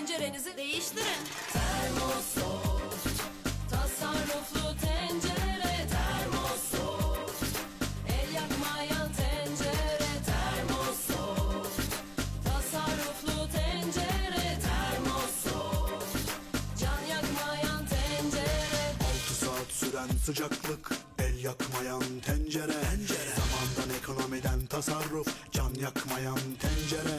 tencerenizi değiştirin. Termosoft, tasarruflu tencere termosoft. El yakmayan tencere termosoft. Tasarruflu tencere termosoft. Can yakmayan tencere 6 saat süren sıcaklık El yakmayan tencere, Zamandan ekonomiden tasarruf Can yakmayan tencere,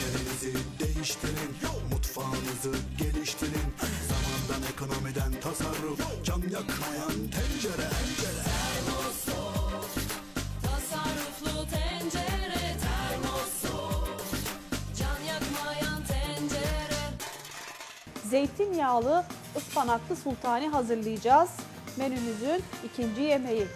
Tencerenizi değiştirin Mutfağınızı geliştirin Zamandan ekonomiden tasarruf Can yakmayan tencere, Tasarruflu tencere termosoft. Can yakmayan tencere Zeytinyağlı ıspanaklı sultani hazırlayacağız. Menümüzün ikinci yemeği.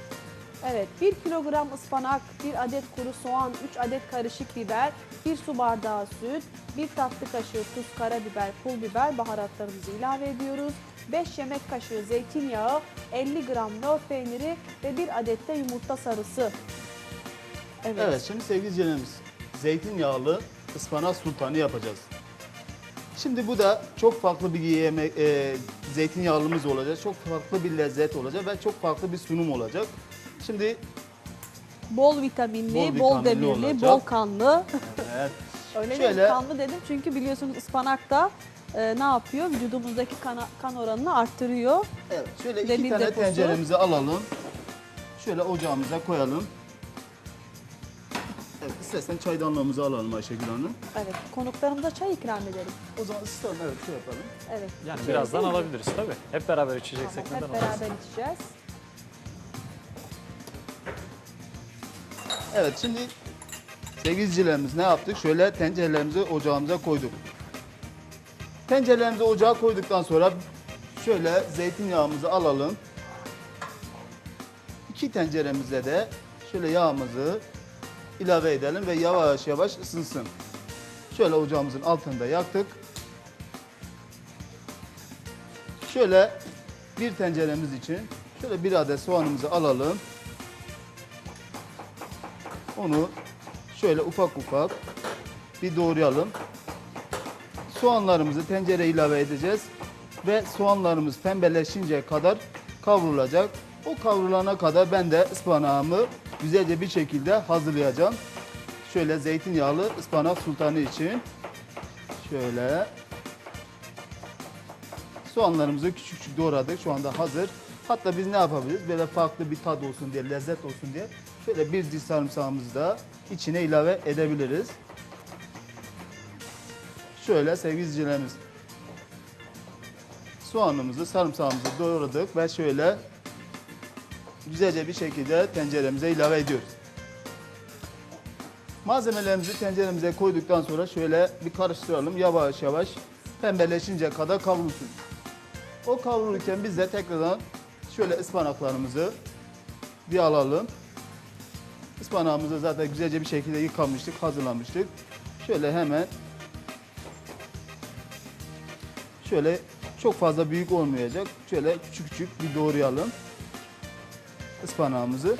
Evet 1 kilogram ıspanak, 1 adet kuru soğan, 3 adet karışık biber, 1 su bardağı süt, 1 tatlı kaşığı tuz, karabiber, pul biber baharatlarımızı ilave ediyoruz. 5 yemek kaşığı zeytinyağı, 50 gram lor peyniri ve 1 adet de yumurta sarısı. Evet. Evet şimdi sevgili izleyicilerimiz zeytinyağlı ıspanak sultanı yapacağız. Şimdi bu da çok farklı bir yemek, e, zeytinyağlımız olacak. Çok farklı bir lezzet olacak ve çok farklı bir sunum olacak. Şimdi Bol vitaminli, Bol bol, vitaminli demirli, olacak. bol kanlı. evet, Öyle Şöyle- değil kanlı dedim çünkü biliyorsunuz ıspanak da e, ne yapıyor? Vücudumuzdaki kana- kan oranını arttırıyor. evet şöyle iki Demir tane deposu. tenceremizi alalım. Şöyle ocağımıza koyalım. Evet, istersen çaydanlığımızı alalım Ayşegül Hanım. Evet, konuklarımıza çay ikram edelim. O zaman ısıtalım, evet şey yapalım. Evet. Yani Şöyle birazdan alabiliriz tabii. Hep beraber içeceksek Tamam, neden hep beraber içeceğiz. Evet şimdi sevgili ne yaptık? Şöyle tencerelerimizi ocağımıza koyduk. Tencerelerimizi ocağa koyduktan sonra şöyle zeytinyağımızı alalım. İki tenceremize de şöyle yağımızı ilave edelim ve yavaş yavaş ısınsın. Şöyle ocağımızın altında yaktık. Şöyle bir tenceremiz için şöyle bir adet soğanımızı alalım. Onu şöyle ufak ufak bir doğrayalım. Soğanlarımızı tencereye ilave edeceğiz ve soğanlarımız pembeleşinceye kadar kavrulacak. O kavrulana kadar ben de ıspanağımı güzelce bir şekilde hazırlayacağım. Şöyle zeytinyağlı ıspanak sultanı için şöyle soğanlarımızı küçük küçük doğradık. Şu anda hazır. Hatta biz ne yapabiliriz? Böyle farklı bir tad olsun diye, lezzet olsun diye şöyle bir diş sarımsağımızı da içine ilave edebiliriz. Şöyle sevgili izleyicilerimiz. Soğanımızı, sarımsağımızı doğradık ve şöyle güzelce bir şekilde tenceremize ilave ediyoruz. Malzemelerimizi tenceremize koyduktan sonra şöyle bir karıştıralım. Yavaş yavaş pembeleşinceye kadar kavrulsun. O kavrulurken biz de tekrardan şöyle ıspanaklarımızı bir alalım. Ispanağımızı zaten güzelce bir şekilde yıkamıştık, hazırlamıştık. Şöyle hemen şöyle çok fazla büyük olmayacak. Şöyle küçük küçük bir doğrayalım ıspanağımızı.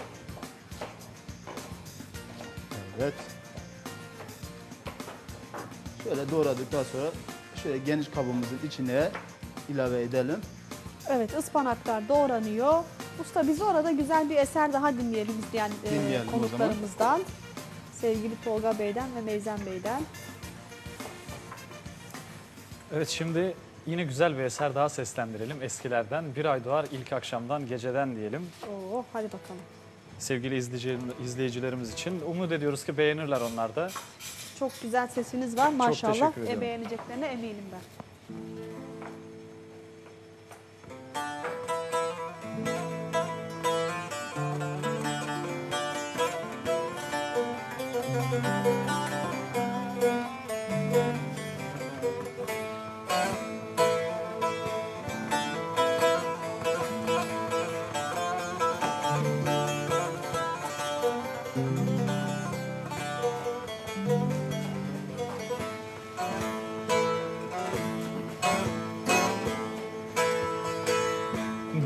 Evet. Şöyle doğradıktan sonra şöyle geniş kabımızın içine ilave edelim. Evet, ıspanaklar doğranıyor. Usta biz orada güzel bir eser daha dinleyelim izleyen e, Dinleyelim o zaman. konuklarımızdan. Sevgili Tolga Bey'den ve Meyzen Bey'den. Evet şimdi yine güzel bir eser daha seslendirelim eskilerden. Bir ay doğar ilk akşamdan geceden diyelim. Oo, hadi bakalım. Sevgili izleyici, izleyicilerimiz için umut ediyoruz ki beğenirler onlar da. Çok güzel sesiniz var maşallah. teşekkür ediyorum. E, beğeneceklerine eminim ben.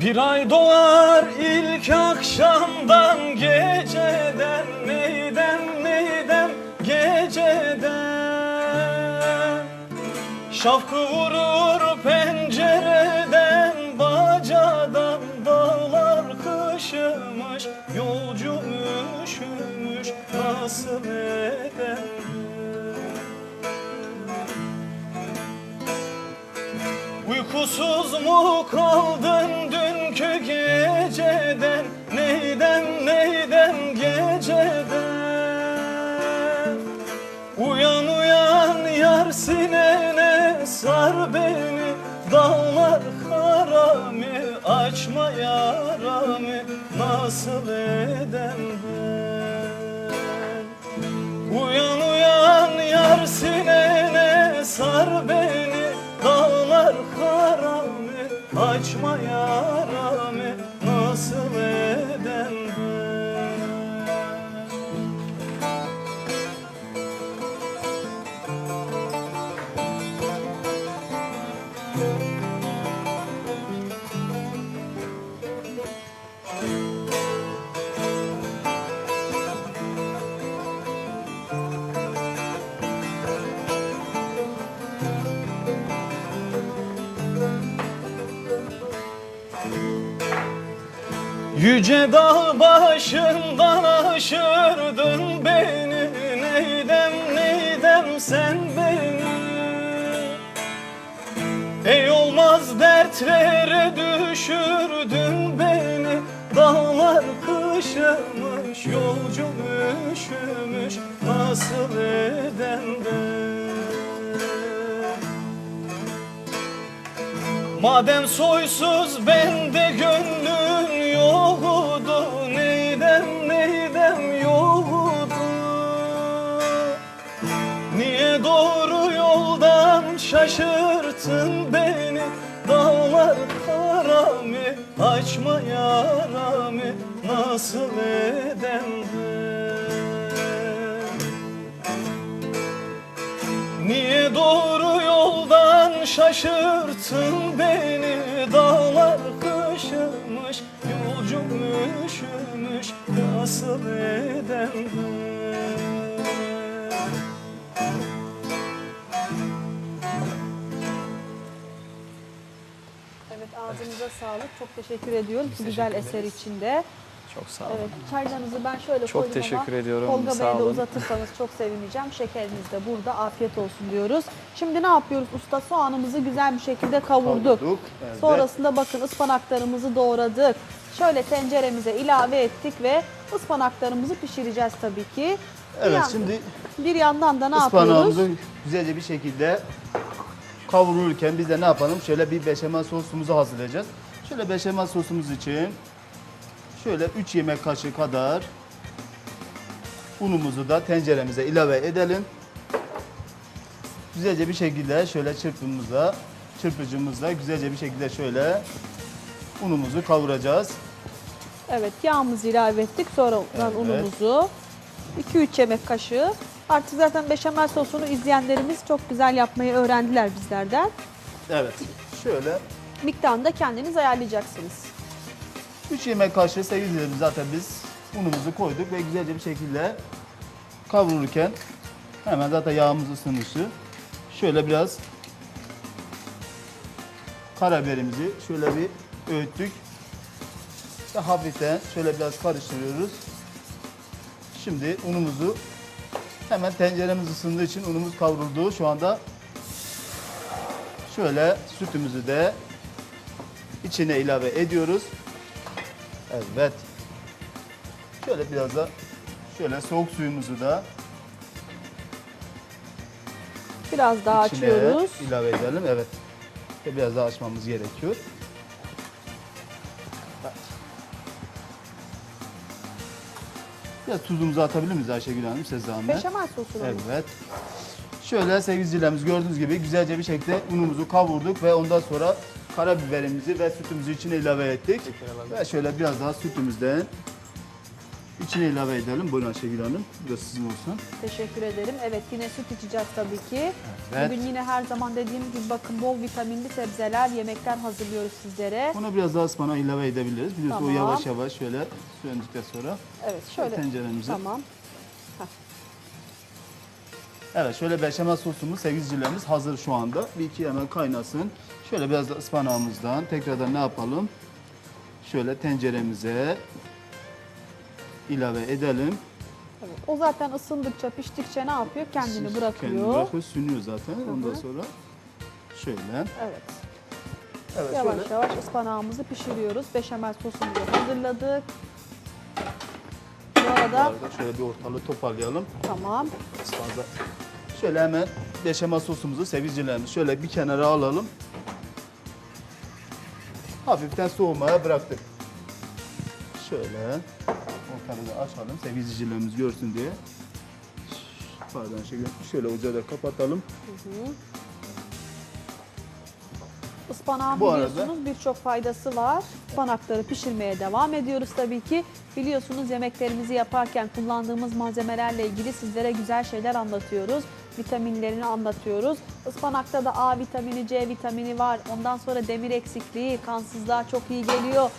Bir ay doğar ilk akşamdan geceden neyden neyden geceden? Şafkı vurur pencereden Bacadan dağlar kışımış Yolcu üşümüş Nasıl eder Uykusuz mu kaldın dünkü geceden Neydem neydem geceden? Uyan uyan yar sinene sar beni Dağlar harami açma yaramı Nasıl edem ben? Uyan uyan yar sinene sar beni Dağlar harami açma yaramı Nasıl Yüce dağ başından aşırdın beni. Neydem neydem sen beni? Ey olmaz dertlere düşürdün beni. Dağlar kışımış yolcum üşümüş. Nasıl edem ben Madem soysuz bende gönlün yoldan şaşırttın beni Dağlar karami açma yarami Nasıl edem ben? Niye doğru yoldan şaşırttın beni Dağlar kışımış, yolcum üşümüş Nasıl edem ağzınıza sağlık. Çok teşekkür ediyorum bu güzel eser içinde. Çok sağ olun. Evet çaylarınızı ben şöyle Çok koydum ama teşekkür ediyorum, Tolga sağ Bey'e de olun. uzatırsanız çok sevineceğim. Şekeriniz de burada. Afiyet olsun diyoruz. Şimdi ne yapıyoruz usta? Soğanımızı güzel bir şekilde kavurduk. Kavurduk, evet. Sonrasında bakın ıspanaklarımızı doğradık. Şöyle tenceremize ilave ettik ve ıspanaklarımızı pişireceğiz tabii ki. Bir Evet yan- şimdi bir yandan da ne yapıyoruz? ıspanağımızı güzelce bir şekilde kavrulurken biz de ne yapalım? Şöyle bir beşamel sosumuzu hazırlayacağız. Şöyle beşamel sosumuz için şöyle 3 yemek kaşığı kadar unumuzu da tenceremize ilave edelim. Güzelce bir şekilde şöyle çırpımızla, çırpıcımızla güzelce bir şekilde şöyle unumuzu kavuracağız. Evet yağımızı ilave ettik. Sonra Evet. unumuzu 2-3 yemek kaşığı. Artık zaten beşamel sosunu izleyenlerimiz çok güzel yapmayı öğrendiler bizlerden. Evet. Şöyle Miktarını da kendiniz ayarlayacaksınız. 3 yemek kaşığı 8 dilim zaten biz unumuzu koyduk ve güzelce bir şekilde kavrulurken hemen zaten yağımız ısınmıştı. Şöyle biraz karabiberimizi şöyle bir öğüttük. Ve hafiften şöyle biraz karıştırıyoruz. Şimdi unumuzu hemen tenceremiz ısındığı için unumuz kavruldu. Şu anda şöyle sütümüzü de içine ilave ediyoruz. Evet. Şöyle biraz da şöyle soğuk suyumuzu da Biraz daha içine açıyoruz. ilave edelim. Evet. Ve biraz daha açmamız gerekiyor. Biraz tuzumuzu atabilir miyiz Ayşegül Hanım size zahmet? Beşamel sosunu. mu? Evet. Şöyle sevgili gördüğünüz gibi güzelce bir şekilde unumuzu kavurduk ve ondan sonra karabiberimizi ve sütümüzü içine ilave ettik. Ve şöyle biraz daha sütümüzden içine ilave edelim. Buyurun Ayşegül Hanım. Da sizin olsun. Teşekkür ederim. Evet yine süt içeceğiz tabii ki. Evet. Bugün yine her zaman dediğim gibi bakın bol vitaminli sebzeler, yemekler hazırlıyoruz sizlere. Buna biraz daha ıspanağı ilave edebiliriz. Biliyorsunuz Tamam. o yavaş yavaş şöyle söndükten sonra Evet şöyle. tenceremizi. Tamam. Evet şöyle beşamel sosumuz sevgilicilerimiz hazır şu anda. Bir iki hemen kaynasın. Şöyle biraz da ıspanağımızdan tekrardan ne yapalım? Şöyle tenceremize ilave edelim. Evet, o zaten ısındıkça, piştikçe ne yapıyor? Kendini bırakıyor. Kendini bırakıyor, sünüyor zaten. Ondan sonra şöyle. Evet. Evet Yavaş şöyle. yavaş ıspanağımızı pişiriyoruz. Beşamel sosumuzu hazırladık. Bu Bu arada arada şöyle bir ortalığı toparlayalım. tamam. fazla. Şöyle hemen beşamel sosumuzu sevgilicilerimiz şöyle bir kenara alalım. Hafiften soğumaya bıraktık. Şöyle da açalım sevgilicilerimiz görsün diye. Pardon şöyle, şöyle uca da kapatalım. Ispanağın Bu biliyorsunuz birçok faydası var. Ispanakları pişirmeye devam ediyoruz tabii ki. Biliyorsunuz yemeklerimizi yaparken kullandığımız malzemelerle ilgili sizlere güzel şeyler anlatıyoruz. Vitaminlerini anlatıyoruz. Ispanakta da A vitamini, C vitamini var. Ondan sonra demir eksikliği, kansızlığa çok iyi geliyor.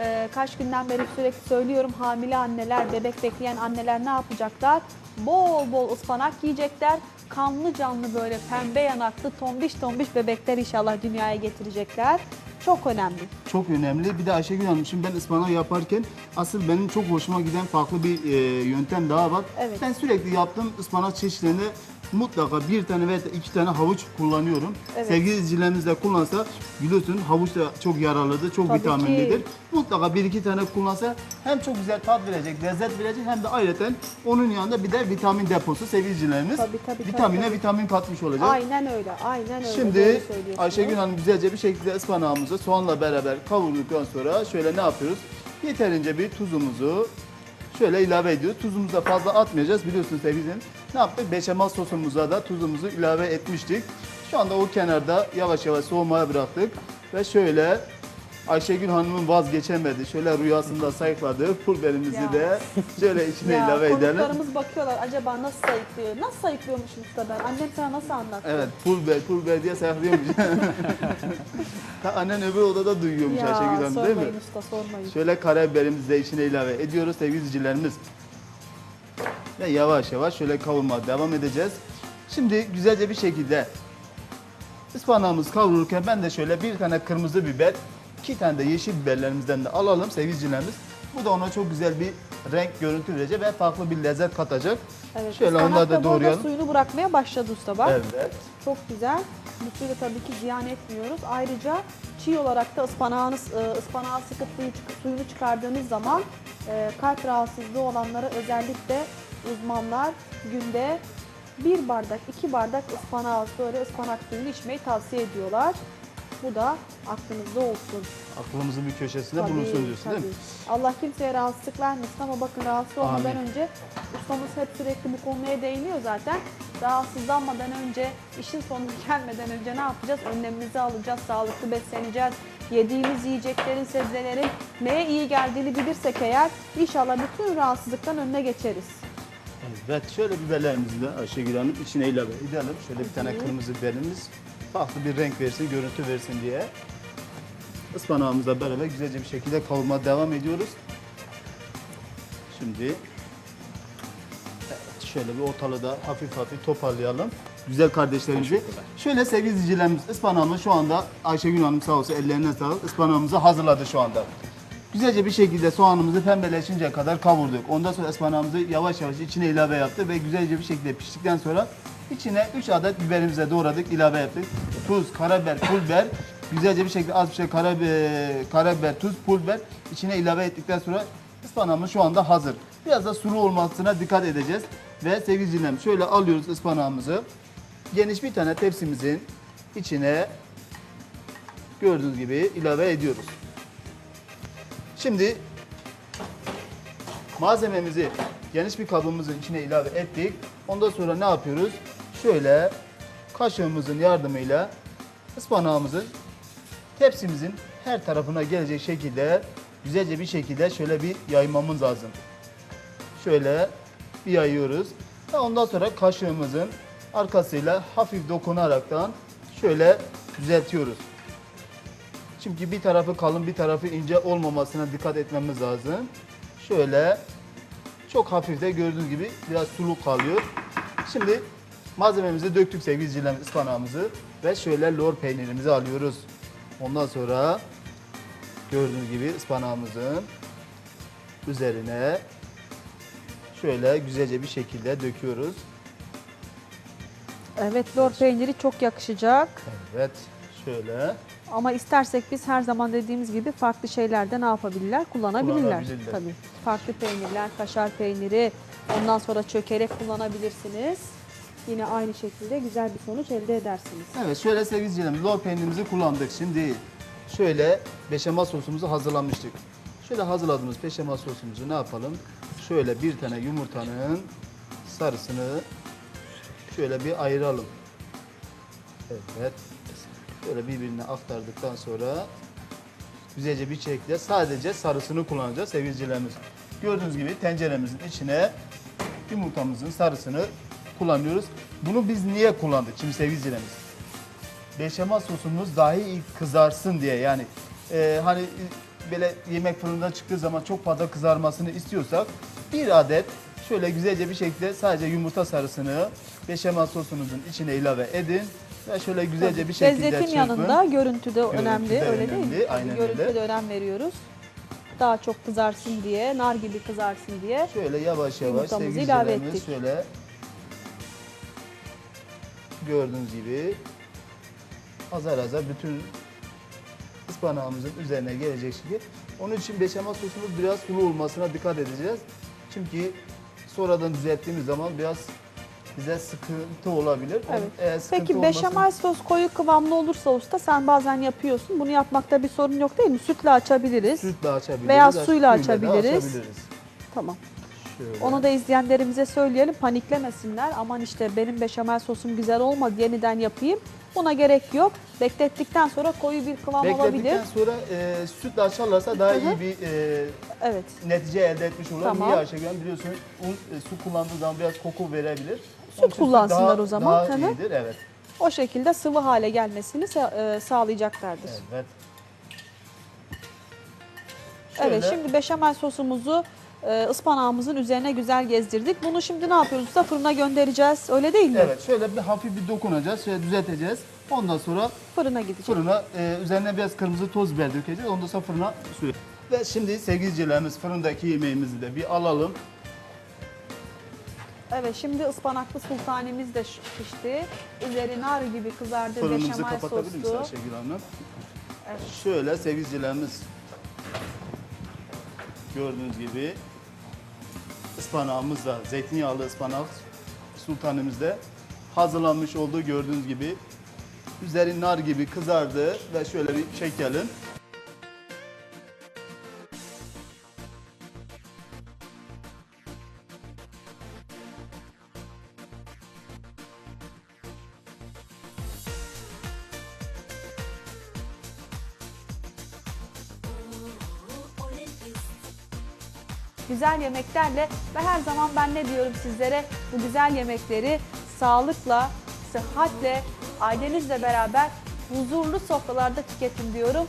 Ee, kaç günden beri sürekli söylüyorum hamile anneler, bebek bekleyen anneler ne yapacaklar? Bol bol ıspanak yiyecekler. Kanlı canlı böyle pembe yanaklı tombiş tombiş bebekler inşallah dünyaya getirecekler. Çok önemli. Çok önemli. Bir de Ayşegül Hanım şimdi ben ıspanak yaparken asıl benim çok hoşuma giden farklı bir e, yöntem daha var. Evet. Ben sürekli yaptığım ıspanak çeşitlerinde mutlaka bir tane veya iki tane havuç kullanıyorum. Evet. Sevgili izleyicilerimiz de kullansa biliyorsun havuç da çok yararlıdır, çok Tabii vitaminlidir. ki. Mutlaka bir iki tane kullansa hem çok güzel tat verecek, lezzet verecek hem de ayrıca onun yanında bir de vitamin deposu sevgili izleyicilerimiz. Tabii, tabii, Vitamine tabii. vitamin katmış olacak. Aynen öyle, aynen öyle. Şimdi. Ayşegül Hanım güzelce bir şekilde ıspanağımızı soğanla beraber kavurduktan sonra şöyle ne yapıyoruz? Yeterince bir tuzumuzu şöyle ilave ediyoruz. Tuzumuzu da fazla atmayacağız biliyorsunuz sevgili izleyicilerim. Ne yaptık? Beşamel sosumuza da tuzumuzu ilave etmiştik. Şu anda o kenarda yavaş yavaş soğumaya bıraktık. Ve şöyle Ayşegül Hanım'ın vazgeçemedi. Şöyle rüyasında sayıkladığı pul biberimizi Ya. de şöyle içine ya, ilave edelim. konuklarımız bakıyorlar acaba nasıl sayıklıyor? Nasıl sayıklıyormuş usta ben? Annem sana nasıl anlattı? Evet pul biber diye sayaklıyormuş. Ta annen öbür odada duyuyormuş Ayşegül Hanım değil mi? sormayın usta sormayın. Şöyle karabiberimizi de içine ilave ediyoruz sevgili izleyicilerimiz. Ve yavaş yavaş şöyle kavurmaya devam edeceğiz. Şimdi güzelce bir şekilde ıspanağımız kavrulurken ben de şöyle bir tane kırmızı biber, iki tane de yeşil biberlerimizden de alalım sevgili izleyicilerimiz. Bu da ona çok güzel bir renk, görüntü verecek ve farklı bir lezzet katacak. Evet, Şöyle onları da doğrayalım. suyunu bırakmaya başladı usta bak. Evet. Çok güzel. Bu suyu da tabii ki ziyan etmiyoruz. Ayrıca çiğ olarak da ıspanağınız, e, ıspanağı sıkıp suyu suyunu çıkardığınız zaman e, kalp rahatsızlığı olanlara özellikle uzmanlar günde bir bardak, iki bardak ıspanağı böyle ıspanak suyunu içmeyi tavsiye ediyorlar. Bu da aklınızda olsun. Aklımızın bir köşesinde Tabii, bulunsun diyorsun değil mi? tabii. Allah kimseye rahatsızlık vermesin ama bakın rahatsız olmadan Amin. önce ustamız hep sürekli bu konuya değiniyor zaten. Rahatsızlanmadan önce, işin sonu gelmeden önce ne yapacağız? Önlemimizi alacağız, sağlıklı besleneceğiz. Yediğimiz yiyeceklerin, sebzelerin neye iyi geldiğini bilirsek eğer inşallah bütün rahatsızlıktan önüne geçeriz. Evet, şöyle biberlerimizi de Ayşegül Hanım içine ilave edelim. Şöyle bir tane kırmızı biberimiz farklı bir renk versin, görüntü versin diye. Ispanağımızla beraber güzelce bir şekilde kavurmaya devam ediyoruz. Şimdi evet, şöyle bir ortalığı da hafif hafif toparlayalım. Güzel kardeşlerimizi. Şöyle sevgili izleyicilerimiz ıspanağımız şu anda Ayşegül Hanım sağ olsun ellerine sağlık. Ispanağımızı hazırladı şu anda. Güzelce bir şekilde soğanımızı pembeleşinceye kadar kavurduk. Ondan sonra ıspanağımızı yavaş yavaş içine ilave yaptık ve güzelce bir şekilde piştikten sonra içine 3 adet biberimizi doğradık, ilave yaptık. Tuz, karabiber, pul biber. Güzelce bir şekilde az bir şey karabiber, karabiber, tuz, pul biber içine ilave ettikten sonra ıspanağımız şu anda hazır. Biraz da sulu olmasına dikkat edeceğiz. Ve sevgili izleyicilerim şöyle alıyoruz ıspanağımızı. Geniş bir tane tepsimizin içine gördüğünüz gibi ilave ediyoruz. Şimdi malzememizi geniş bir kabımızın içine ilave ettik. Ondan sonra ne yapıyoruz? Şöyle kaşığımızın yardımıyla ıspanağımızı tepsimizin her tarafına gelecek şekilde güzelce bir şekilde şöyle bir yaymamız lazım. Şöyle bir yayıyoruz. Ve ondan sonra kaşığımızın arkasıyla hafif dokunaraktan şöyle düzeltiyoruz. Çünkü bir tarafı kalın bir tarafı ince olmamasına dikkat etmemiz lazım. Şöyle çok hafif de gördüğünüz gibi biraz sulu kalıyor. Şimdi Malzememizi döktük sevgili izleyicilerimiz ıspanağımızı ve şöyle lor peynirimizi alıyoruz. Ondan sonra gördüğünüz gibi ıspanağımızın üzerine şöyle güzelce bir şekilde döküyoruz. Evet lor peyniri çok yakışacak. Evet şöyle Ama istersek biz her zaman dediğimiz gibi farklı şeyler de ne yapabilirler? Kullanabilirler. Kullanabilirler. Tabii. Farklı peynirler, kaşar peyniri, ondan sonra çökerek kullanabilirsiniz. Yine aynı şekilde güzel bir sonuç elde edersiniz. Evet şöyle sevgili izleyicilerimiz lor peynirimizi kullandık. Şimdi şöyle beşamel sosumuzu hazırlamıştık. Şöyle hazırladığımız beşamel sosumuzu ne yapalım? Şöyle bir tane yumurtanın sarısını şöyle bir ayıralım. Evet. Şöyle birbirine aktardıktan sonra güzelce bir şekilde sadece sarısını kullanacağız sevgili izleyicilerimiz. Gördüğünüz gibi tenceremizin içine yumurtamızın sarısını kullanıyoruz. Bunu biz niye kullandık şimdi sevgili izleyicilerimiz? Beşamel sosumuz daha iyi kızarsın diye yani e, hani e, böyle yemek fırından çıktığı zaman çok fazla kızarmasını istiyorsak bir adet şöyle güzelce bir şekilde sadece yumurta sarısını beşamel sosunuzun içine ilave edin ve şöyle güzelce bir şekilde Lezzetin çırpın. yanında görüntü de Görüntü önemli de öyle değil mi? önemli, aynen görüntüye öyle. de önem veriyoruz. Daha çok kızarsın diye, nar gibi kızarsın diye. Şöyle yavaş yavaş sevgili şöyle gördüğünüz gibi azar azar bütün ıspanağımızın üzerine gelecek şekilde. Onun için beşamel sosumuz biraz sulu olmasına dikkat edeceğiz. Çünkü sonradan düzelttiğimiz zaman biraz bize sıkıntı olabilir. Evet. Eğer sıkıntı Peki olmasın- beşamel sos koyu kıvamlı olursa usta sen bazen yapıyorsun. Bunu yapmakta bir sorun yok değil mi? Sütle açabiliriz. sütle açabiliriz. Veya suyla suyla açabiliriz. açabiliriz. Tamam. Şöyle. Onu da izleyenlerimize söyleyelim paniklemesinler. Aman işte benim beşamel sosum güzel olmadı yeniden yapayım. Buna gerek yok. Beklettikten sonra koyu bir kıvam olabilir. Bekledikten sonra e, sütle açarlarsa daha Hı hı. iyi bir e, Evet. netice elde etmiş olur. Tamam. Niye Ayşegül? Biliyorsun un, e, su kullandığı zaman biraz koku verebilir. Süt Onun kullansınlar daha- o zaman, Daha hı hı. iyidir evet. O şekilde sıvı hale gelmesini e, sağlayacaklardır. Evet. Evet Şöyle, şimdi beşamel sosumuzu e, ıspanağımızın üzerine güzel gezdirdik. Bunu şimdi ne yapıyoruz? usta? Fırına göndereceğiz. Öyle değil mi? Evet şöyle bir hafif bir dokunacağız. Şöyle düzelteceğiz. Ondan sonra Fırına gidecek. fırına e, üzerine biraz kırmızı toz biber dökeceğiz. Ondan sonra fırına süreceğiz. Ve şimdi sevgili izleyicilerimiz fırındaki yemeğimizi de bir alalım. Evet şimdi ıspanaklı sultanemiz de pişti. Üzeri nar gibi kızardı Fırınımızı beşamel kapatabilir miyiz soslu. Ayşegül Hanım? Evet. Şöyle sevgili izleyicilerimiz gördüğünüz gibi ıspanağımız da zeytinyağlı ıspanak sultanımızda hazırlanmış olduğu gördüğünüz gibi üzeri nar gibi kızardı ve şöyle bir çekelim. Güzel yemeklerle ve her zaman ben ne diyorum sizlere bu güzel yemekleri sağlıkla, sıhhatle, ailenizle beraber huzurlu sofralarda tüketin diyorum.